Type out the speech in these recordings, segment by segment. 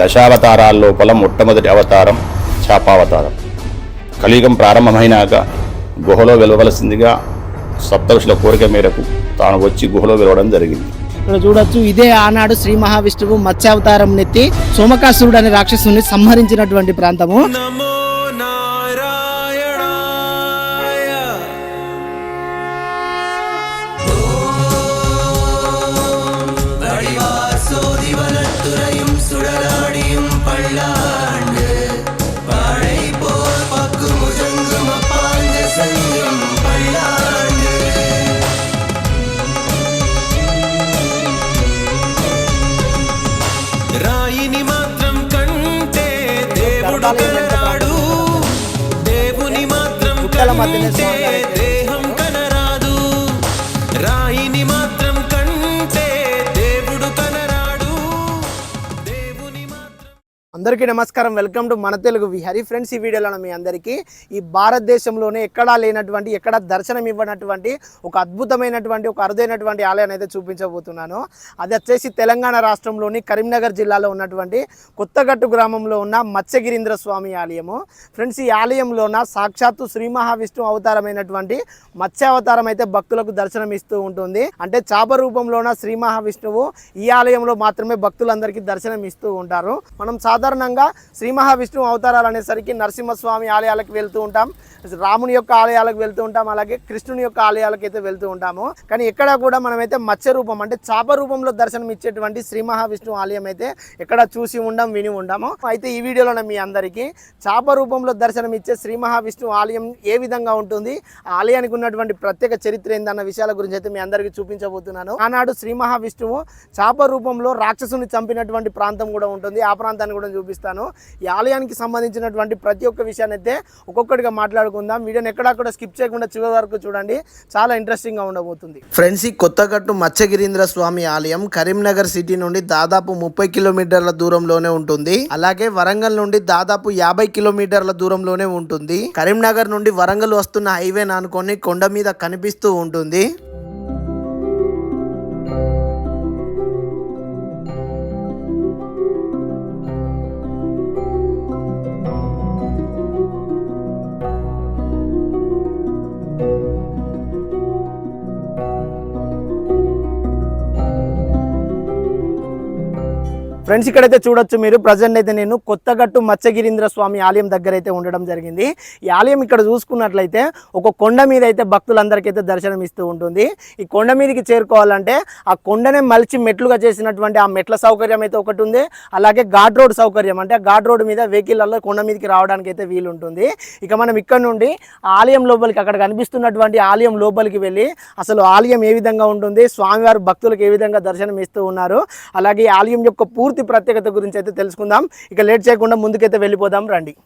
దశావతారాల లోపల మొట్టమొదటి అవతారం చాపావతారం కలియుగం ప్రారంభమైనాక గుహలో వెలవలసిందిగా సప్తఋషుల కోరిక మేరకు తాను వచ్చి గుహలో వెలవడం జరిగింది. ఇక్కడ చూడొచ్చు ఇదే ఆనాడు శ్రీ మహావిష్ణువు మత్స్యావతారం నెత్తి సోమకాసురుడు అనే రాక్షసుని సంహరించినటువంటి ప్రాంతము. దేవుడు దేవుని మాత్రం అందరికీ నమస్కారం. వెల్కమ్ టు మన తెలుగు విహరి ఫ్రెండ్స్ ఈ వీడియోలో మీ అందరికీ. ఈ భారతదేశంలోనే ఎక్కడా లేనటువంటి ఎక్కడా దర్శనం ఇవ్వనటువంటి ఒక అద్భుతమైనటువంటి ఒక అరుదైనటువంటి ఆలయాన్ని అయితే చూపించబోతున్నాను. అది వచ్చేసి తెలంగాణ రాష్ట్రంలోని కరీంనగర్ జిల్లాలో ఉన్నటువంటి కొత్తగట్టు గ్రామంలో ఉన్న మత్స్యగిరీంద్ర స్వామి ఆలయము. ఫ్రెండ్స్ ఈ ఆలయంలోన సాక్షాత్తు శ్రీ మహావిష్ణు అవతారమైనటువంటి మత్స్యావతారం అయితే భక్తులకు దర్శనం ఇస్తూ ఉంటుంది. అంటే చాప రూపంలోన శ్రీ మహావిష్ణువు ఈ ఆలయంలో మాత్రమే భక్తులందరికీ దర్శనం ఇస్తూ ఉంటారు. మనం సాధారణ సాధారణంగా శ్రీ మహావిష్ణువు అవతారాలు అనేసరికి నరసింహస్వామి ఆలయాలకు వెళ్తూ ఉంటాం. రాముని యొక్క ఆలయాలకు వెళ్తూ ఉంటాం. అలాగే కృష్ణుని యొక్క ఆలయాలకు అయితే వెళ్తూ ఉంటాము. కానీ ఎక్కడ కూడా మనమైతే మత్స్య రూపం అంటే చాప రూపంలో దర్శనం ఇచ్చేటువంటి శ్రీ మహావిష్ణువు ఆలయం అయితే ఎక్కడ చూసి ఉండం విని ఉండాము అయితే ఈ వీడియోలో మీ అందరికీ చాప రూపంలో దర్శనం ఇచ్చే శ్రీ మహావిష్ణువు ఆలయం ఏ విధంగా ఉంటుంది ఆ ఆలయానికి ఉన్నటువంటి ప్రత్యేక చరిత్ర ఏందన్న విషయాల గురించి అయితే మీ అందరికీ చూపించబోతున్నాను. ఆనాడు శ్రీ మహావిష్ణువు చాప రూపంలో రాక్షసుని చంపినటువంటి ప్రాంతం కూడా ఉంటుంది. ఆ ప్రాంతాన్ని కూడా చూపిస్తాను. ఈ ఆలయానికి సంబంధించినటువంటి ప్రతి ఒక్క విషయాన్ని అయితే ఒక్కొక్కటిగా మాట్లాడుకుందాం. వీడియోని ఎక్కడక్కడ స్కిప్ చేయకుండా చివరి వరకు చూడండి. చాలా ఇంట్రెస్టింగ్గా ఉండబోతుంది. ఫ్రెండ్స్ ఈ కొత్తగట్టు మత్స్యగిరీంద్ర స్వామి ఆలయం కరీంనగర్ సిటీ నుండి దాదాపు ముప్పై కిలోమీటర్ల దూరంలోనే ఉంటుంది. అలాగే వరంగల్ నుండి దాదాపు యాభై కిలోమీటర్ల దూరంలోనే ఉంటుంది. కరీంనగర్ నుండి వరంగల్ వస్తున్న హైవే అనుకొని కొండ మీద కనిపిస్తూ ఉంటుంది. ఫ్రెండ్స్ ఇక్కడైతే చూడొచ్చు మీరు. ప్రజెంట్ అయితే నేను కొత్తగట్టు మత్స్యగిరీంద్ర స్వామి ఆలయం దగ్గర అయితే ఉండడం జరిగింది. ఈ ఆలయం ఇక్కడ చూసుకున్నట్లయితే ఒక కొండ మీద అయితే భక్తులందరికీ అయితే దర్శనం ఇస్తూ ఉంటుంది. ఈ కొండ మీదకి చేరుకోవాలంటే ఆ కొండనే మలిచి మెట్లుగా చేసినటువంటి ఆ మెట్ల సౌకర్యం అయితే ఒకటి ఉంది. అలాగే ఘాట్ రోడ్ సౌకర్యం అంటే ఘాట్ రోడ్ మీద వెహికల్లో కొండ మీదకి రావడానికి అయితే వీలు ఉంటుంది. ఇక మనం ఇక్కడ నుండి ఆలయం లోపలికి అక్కడ కనిపిస్తున్నటువంటి ఆలయం లోపలికి వెళ్ళి అసలు ఆలయం ఏ విధంగా ఉంటుంది స్వామివారు భక్తులకు ఏ విధంగా దర్శనం ఇస్తూ ఉన్నారు అలాగే ఆలయం యొక్క పూర్తి ప్రత్యేకత గురించి అయితే తెలుసుకుందాం. ఇక లేట్ చేయకుండా ముందుకైతే వెళ్ళిపోదాం రండి.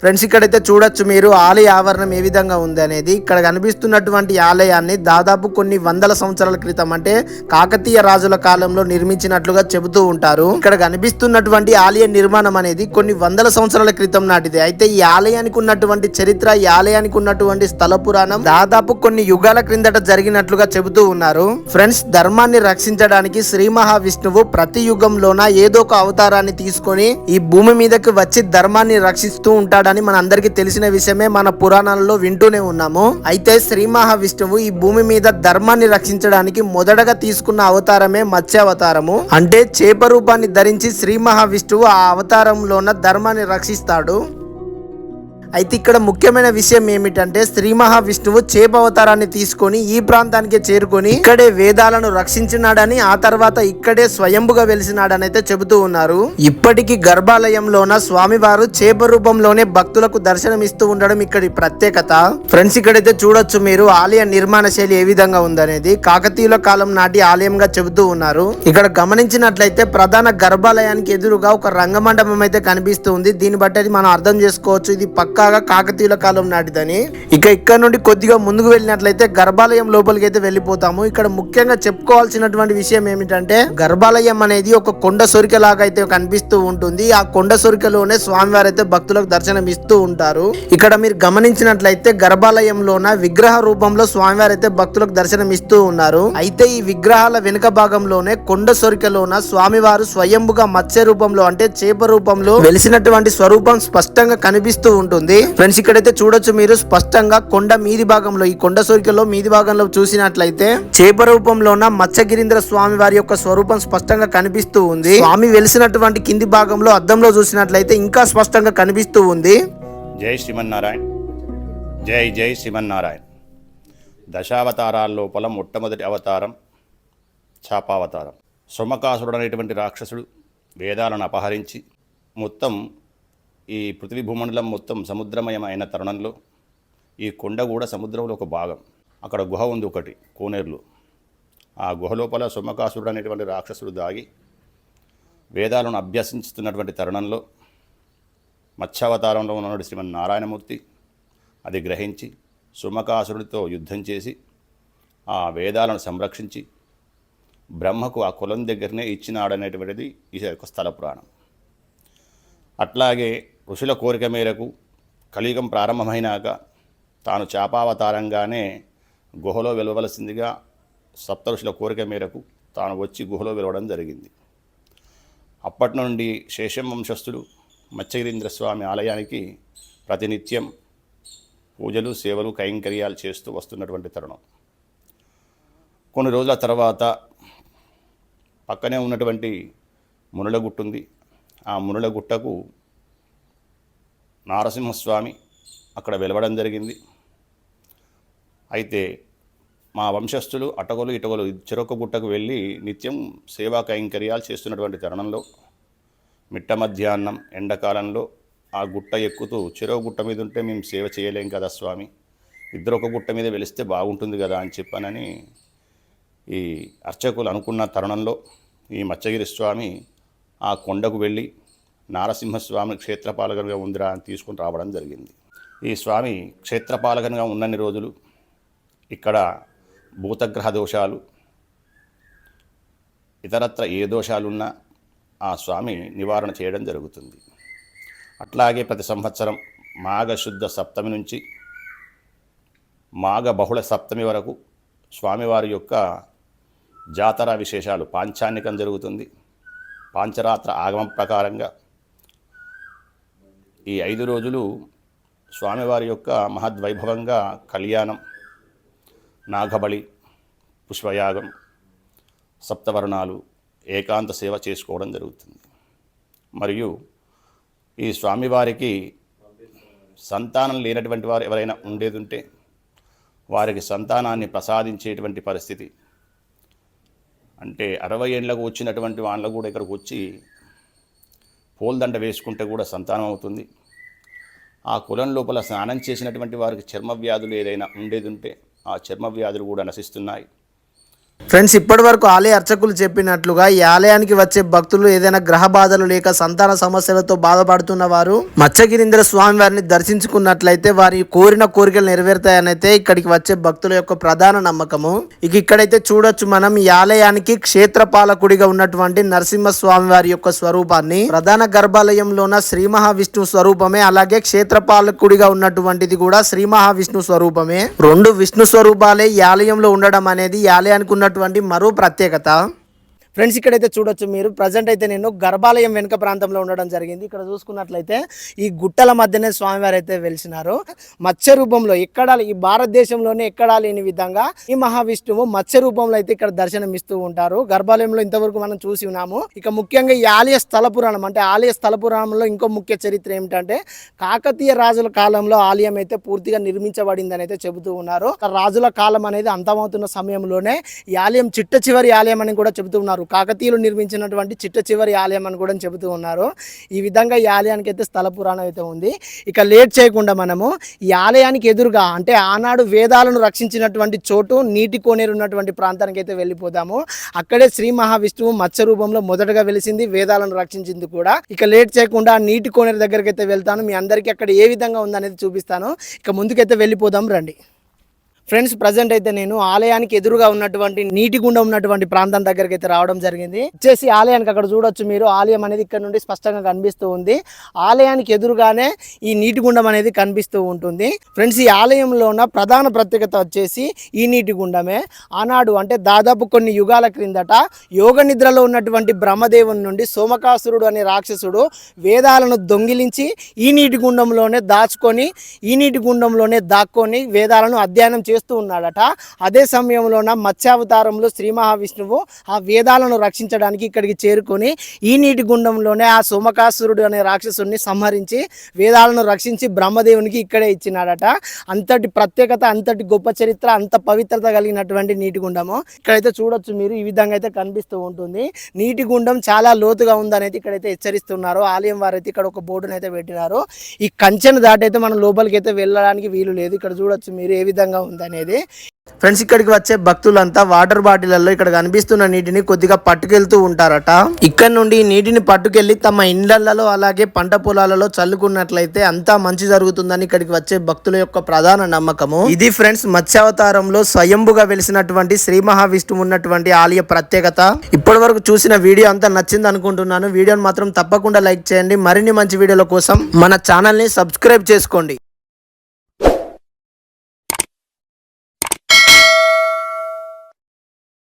ఫ్రెండ్స్ ఇక్కడైతే చూడొచ్చు మీరు ఆలయ ఆవరణం ఏ విధంగా ఉంది అనేది. ఇక్కడ కనిపిస్తున్నటువంటి ఆలయాన్ని దాదాపు కొన్ని వందల సంవత్సరాల క్రితం అంటే కాకతీయ రాజుల కాలంలో నిర్మించినట్లుగా చెబుతూ ఉంటారు. ఇక్కడ కనిపిస్తున్నటువంటి ఆలయ నిర్మాణం అనేది కొన్ని వందల సంవత్సరాల క్రితం నాటిది. అయితే ఈ ఆలయానికి ఉన్నటువంటి చరిత్ర ఈ ఆలయానికి ఉన్నటువంటి స్థల పురాణం దాదాపు కొన్ని యుగాల క్రిందట జరిగినట్లుగా చెబుతూ ఉన్నారు. ఫ్రెండ్స్ ధర్మాన్ని రక్షించడానికి శ్రీ మహావిష్ణువు ప్రతి యుగంలోన ఏదో ఒక అవతారాన్ని తీసుకొని ఈ భూమి మీదకి వచ్చి ధర్మాన్ని రక్షిస్తూ ఉంటాడు ఉంటాడని మన అందరికీ తెలిసిన విషయమే మన పురాణాలలో వింటూనే ఉన్నాము. అయితే శ్రీ మహావిష్ణువు ఈ భూమి మీద ధర్మాన్ని రక్షించడానికి మొదటగా తీసుకున్న అవతారమే మత్స్యావతారము. అంటే చేప రూపాన్ని ధరించి శ్రీ మహావిష్ణువు ఆ అవతారంలోన ధర్మాన్ని రక్షిస్తాడు. అయితే ఇక్కడ ముఖ్యమైన విషయం ఏమిటంటే శ్రీ మహావిష్ణువు చేప అవతారాన్ని తీసుకొని ఈ ప్రాంతానికి చేరుకొని ఇక్కడే వేదాలను రక్షించినాడని ఆ తర్వాత ఇక్కడే స్వయంభుగా వెలిసినాడని అయితే చెబుతూ ఉన్నారు. ఇప్పటికీ గర్భాలయంలోన స్వామివారు చేప రూపంలోనే భక్తులకు దర్శనమిస్తూ ఉండడం ఇక్కడి ప్రత్యేకత. ఫ్రెండ్స్ ఇక్కడైతే చూడొచ్చు మీరు ఆలయ నిర్మాణ శైలి ఏ విధంగా ఉందనేది. కాకతీయుల కాలం నాటి ఆలయంగా చెబుతూ ఉన్నారు. ఇక్కడ గమనించినట్లయితే ప్రధాన గర్భాలయానికి ఎదురుగా ఒక రంగమండపం అయితే కనిపిస్తుంది దీన్ని బట్టి అది మనం అర్థం చేసుకోవచ్చు. ఇది పక్క పక్కాగా కాకతీయుల కాలం నాటిదని. ఇక ఇక్కడ నుండి కొద్దిగా ముందుకు వెళ్ళినట్లయితే గర్భాలయం లోపలికి అయితే వెళ్ళిపోతాము. ఇక్కడ ముఖ్యంగా చెప్పుకోవాల్సినటువంటి విషయం ఏమిటంటే గర్భాలయం అనేది ఒక కొండ సొరిక లాగా అయితే కనిపిస్తూ ఉంటుంది. ఆ కొండ సొరికలోనే స్వామివారు అయితే భక్తులకు దర్శనం ఇస్తూ ఉంటారు. ఇక్కడ మీరు గమనించినట్లయితే గర్భాలయంలోన విగ్రహ రూపంలో స్వామివారు అయితే భక్తులకు దర్శనం ఇస్తూ ఉన్నారు. అయితే ఈ విగ్రహాల వెనుక భాగంలోనే కొండ సొరికలోన స్వామివారు స్వయంభుగా మత్స్య రూపంలో అంటే చేప రూపంలో వెలిసినటువంటి స్వరూపం స్పష్టంగా కనిపిస్తూ ఉంటుంది. ఫ్రెండ్స్ ఇక్కడైతే చూడొచ్చు మీరు స్పష్టంగా కొండ మీది భాగంలో ఈ కొండ సొరికలో మీది భాగంలో చూసినట్లయితే చేప రూపంలోన మత్స్యగిరీంద్ర స్వామి వారి యొక్క స్వరూపం స్పష్టంగా కనిపిస్తూ ఉంది. స్వామి వెలిసినటువంటి కింది భాగంలో అద్దంలో చూసినట్లయితే ఇంకా స్పష్టంగా కనిపిస్తూ ఉంది. జై శ్రీమన్నారాయణ. జై జై శ్రీమన్నారాయణ. దశావతారాల లోపల మొట్టమొదటి అవతారం చాపావతారం. సుమకాసుడు అనేటువంటి రాక్షసుడు వేదాలను అపహరించి మొత్తం ఈ పృథ్వీ భూమండలం మొత్తం సముద్రమయమైన తరుణంలో ఈ కొండ కూడా సముద్రంలో ఒక భాగం. అక్కడ గుహ ఉంది ఒకటి కోనేరులో. ఆ గుహ లోపల సుమకాసురుడు అనేటువంటి రాక్షసుడు దాగి వేదాలను అభ్యసించుతున్నటువంటి తరుణంలో మత్స్యావతారంలో ఉన్నటువంటి శ్రీమన్ నారాయణమూర్తి అది గ్రహించి సుమకాసురుడితో యుద్ధం చేసి ఆ వేదాలను సంరక్షించి బ్రహ్మకు ఆ కులం దగ్గరనే ఇచ్చినాడనేటువంటిది ఈ యొక్క స్థల పురాణం. అట్లాగే ఋషుల కోరిక మేరకు కలియుగం ప్రారంభమైనాక తాను చాపావతారంగానే గుహలో వెలవలసిందిగా సప్త ఋషుల కోరిక మేరకు తాను వచ్చి గుహలో వెలవడం జరిగింది. అప్పటి నుండి శేషం వంశస్థులు మత్స్యగిరీంద్రస్వామి ఆలయానికి ప్రతినిత్యం పూజలు సేవలు కైంకర్యాలు చేస్తూ వస్తున్నటువంటి తరుణం. కొన్ని రోజుల తర్వాత పక్కనే ఉన్నటువంటి మునులగుట్టు ఉంది ఆ మునులగుట్టకు నారసింహస్వామి అక్కడ వెలవడం జరిగింది. అయితే మా వంశస్థులు అటగలు ఇటగలు చెరొక గుట్టకు వెళ్ళి నిత్యం సేవా కైంకర్యాలు చేస్తున్నటువంటి తరుణంలో మిట్ట మధ్యాహ్నం ఎండాకాలంలో ఆ గుట్ట ఎక్కుతూ చెరో గుట్ట మీద ఉంటే మేము సేవ చేయలేం కదా స్వామి. ఇద్దరు ఒక గుట్ట మీద వెలిస్తే బాగుంటుంది కదా అని చెప్పానని ఈ అర్చకులు అనుకున్న తరుణంలో ఈ మత్స్యగిరి స్వామి ఆ కొండకు వెళ్ళి నారసింహస్వామి క్షేత్రపాలకునిగా ఉందిరా అని తీసుకుని రావడం జరిగింది. ఈ స్వామి క్షేత్రపాలకనుగా ఉన్నన్ని రోజులు ఇక్కడ భూతగ్రహ దోషాలు ఇతరత్ర ఏ దోషాలున్నా ఆ స్వామి నివారణ చేయడం జరుగుతుంది. అట్లాగే ప్రతి సంవత్సరం మాఘశుద్ధ సప్తమి నుంచి మాఘ బహుళ సప్తమి వరకు స్వామివారి యొక్క జాతర విశేషాలు పాంచాన్నికం జరుగుతుంది. పాంచరాత్ర ఆగమం ప్రకారంగా ఈ ఐదు రోజులు స్వామివారి యొక్క మహద్వైభవంగా కళ్యాణం నాగబలి పుష్పయాగం సప్తవర్ణాలు ఏకాంత సేవ చేసుకోవడం జరుగుతుంది. మరియు ఈ స్వామివారికి సంతానం లేనటువంటి వారు ఎవరైనా ఉండేది ఉంటే వారికి సంతానాన్ని ప్రసాదించేటువంటి పరిస్థితి. అంటే అరవై ఏళ్ళకు వచ్చినటువంటి వాళ్ళు కూడా ఇక్కడికి వచ్చి పూలదండ వేసుకుంటే కూడా సంతానం అవుతుంది. ఆ కులం లోపల స్నానం చేసినటువంటి వారికి చర్మ వ్యాధులు ఏదైనా ఉండేది ఉంటే ఆ చర్మ వ్యాధులు కూడా నశిస్తున్నాయి. ఫ్రెండ్స్ ఇప్పటి వరకు ఆలయ అర్చకులు చెప్పినట్లుగా ఈ ఆలయానికి వచ్చే భక్తులు ఏదైనా గ్రహ బాధలు లేక సంతాన సమస్యలతో బాధపడుతున్న వారు మత్స్యగిరీంద్ర స్వామి వారిని దర్శించుకున్నట్లయితే వారి కోరిన కోరికలు నెరవేరుతాయనైతే అయితే ఇక్కడికి వచ్చే భక్తుల యొక్క ప్రధాన నమ్మకము. ఇక ఇక్కడైతే చూడొచ్చు మనం ఈ ఆలయానికి క్షేత్ర పాలకుడిగా ఉన్నటువంటి నరసింహ స్వామి వారి యొక్క స్వరూపాన్ని. ప్రధాన గర్భాలయంలోన శ్రీ మహావిష్ణు స్వరూపమే అలాగే క్షేత్ర పాలకుడిగా ఉన్నటువంటిది కూడా శ్రీ మహావిష్ణు స్వరూపమే. రెండు విష్ణు స్వరూపాలే ఈ ఆలయంలో ఉండడం అనేది ఈ ఆలయానికి ఉన్నటువంటి మరో ప్రత్యేకత ఫ్రెండ్స్ ఇక్కడైతే చూడొచ్చు మీరు. ప్రజెంట్ అయితే నేను గర్భాలయం వెనుక ప్రాంతంలో ఉండడం జరిగింది. ఇక్కడ చూసుకున్నట్లయితే ఈ గుట్టల మధ్యనే స్వామివారు అయితే వెలిసినారు. మత్స్య రూపంలో ఎక్కడా ఈ భారతదేశంలోనే ఎక్కడా లేని విధంగా ఈ మహావిష్ణువు మత్స్య రూపంలో అయితే ఇక్కడ దర్శనం ఇస్తూ ఉంటారు. గర్భాలయంలో ఇంతవరకు మనం చూసి ఉన్నాము. ఇక ముఖ్యంగా ఈ ఆలయ స్థల పురాణం అంటే ఆలయ స్థల పురాణంలో ఇంకో ముఖ్య చరిత్ర ఏమిటంటే కాకతీయ రాజుల కాలంలో ఆలయం అయితే పూర్తిగా నిర్మించబడిందని అయితే చెబుతూ ఉన్నారు. రాజుల కాలం అనేది అంతమవుతున్న సమయంలోనే ఈ ఆలయం చిట్ట చివరి ఆలయం అని కూడా చెబుతూ ఉన్నారు. కాకతీయులు నిర్మించినటువంటి చిట్ట చివరి ఆలయం అని కూడా చెబుతూ ఉన్నారు. ఈ విధంగా ఈ ఆలయానికి అయితే స్థల పురాణం అయితే ఉంది. ఇక లేట్ చేయకుండా మనము ఈ ఆలయానికి ఎదురుగా అంటే ఆనాడు వేదాలను రక్షించినటువంటి చోటు నీటి కోనేరు ఉన్నటువంటి ప్రాంతానికి అయితే వెళ్ళిపోదాము. అక్కడే శ్రీ మహావిష్ణువు మత్స్య రూపంలో మొదటగా వెలిసింది వేదాలను రక్షించింది కూడా. ఇక లేట్ చేయకుండా నీటి కోనేరు దగ్గరికి అయితే వెళ్తాను. మీ అందరికీ అక్కడ ఏ విధంగా ఉందనేది చూపిస్తాను. ఇక ముందుకైతే వెళ్ళిపోదాం రండి. ఫ్రెండ్స్ ప్రజెంట్ అయితే నేను ఆలయానికి ఎదురుగా ఉన్నటువంటి నీటి గుండం ఉన్నటువంటి ప్రాంతం దగ్గరికి అయితే రావడం జరిగింది. వచ్చేసి ఆలయానికి అక్కడ చూడొచ్చు మీరు. ఆలయం అనేది ఇక్కడ నుండి స్పష్టంగా కనిపిస్తూ ఉంది. ఆలయానికి ఎదురుగానే ఈ నీటి గుండం అనేది కనిపిస్తూ ఉంటుంది. ఫ్రెండ్స్ ఈ ఆలయంలో ఉన్న ప్రధాన ప్రత్యేకత వచ్చేసి ఈ నీటి గుండమే ఆనాడు అంటే దాదాపు కొన్ని యుగాల క్రిందట యోగ నిద్రలో ఉన్నటువంటి బ్రహ్మదేవుని నుండి సోమకాసురుడు అనే రాక్షసుడు వేదాలను దొంగిలించి ఈ నీటి గుండంలోనే దాచుకొని ఈ నీటి గుండంలోనే దాక్కొని వేదాలను అధ్యయనం చేస్తూ ఉన్నాడట. అదే సమయంలోన మత్స్యావతారంలో శ్రీ మహావిష్ణువు ఆ వేదాలను రక్షించడానికి ఇక్కడికి చేరుకొని ఈ నీటి గుండంలోనే ఆ సోమకాసురుడు అనే రాక్షసుడిని సంహరించి వేదాలను రక్షించి బ్రహ్మదేవునికి ఇక్కడే ఇచ్చినాడట. అంతటి ప్రత్యేకత అంతటి గొప్ప చరిత్ర అంత పవిత్రత కలిగినటువంటి నీటి గుండము ఇక్కడైతే చూడొచ్చు మీరు. ఈ విధంగా అయితే కనిపిస్తూ ఉంటుంది. నీటి గుండం చాలా లోతుగా ఉందనేది ఇక్కడైతే హెచ్చరిస్తున్నారు. ఆలయం వారైతే ఇక్కడ ఒక బోర్డును అయితే పెట్టినారు. ఈ కంచెను దాటైతే మనం లోపలికి అయితే వెళ్ళడానికి వీలు లేదు. ఇక్కడ చూడొచ్చు మీరు ఏ విధంగా అనేది. ఫ్రెండ్స్ ఇక్కడికి వచ్చే భక్తులంతా వాటర్ బాటిళ్ళలో ఇక్కడ కనిపిస్తున్న నీటిని కొద్దిగా పట్టుకెళ్తూ ఉంటారట. ఇక్కడ నుండి నీటిని పట్టుకెళ్ళి తమ ఇండ్లలో అలాగే పంట పొలాలలో చల్లుకున్నట్లయితే అంతా మంచి జరుగుతుందని ఇక్కడికి వచ్చే భక్తుల యొక్క ప్రధాన నమ్మకము. ఇది ఫ్రెండ్స్ మత్స్యావతారంలో స్వయంభుగా వెలిసినటువంటి శ్రీ మహావిష్ణువు ఉన్నటువంటి ఆలయ ప్రత్యేకత. ఇప్పటి వరకు చూసిన వీడియో అంతా నచ్చింది అనుకుంటున్నాను. వీడియోని మాత్రం తప్పకుండా లైక్ చేయండి. మరిన్ని మంచి వీడియోల కోసం మన ఛానల్ని సబ్స్క్రైబ్ చేసుకోండి.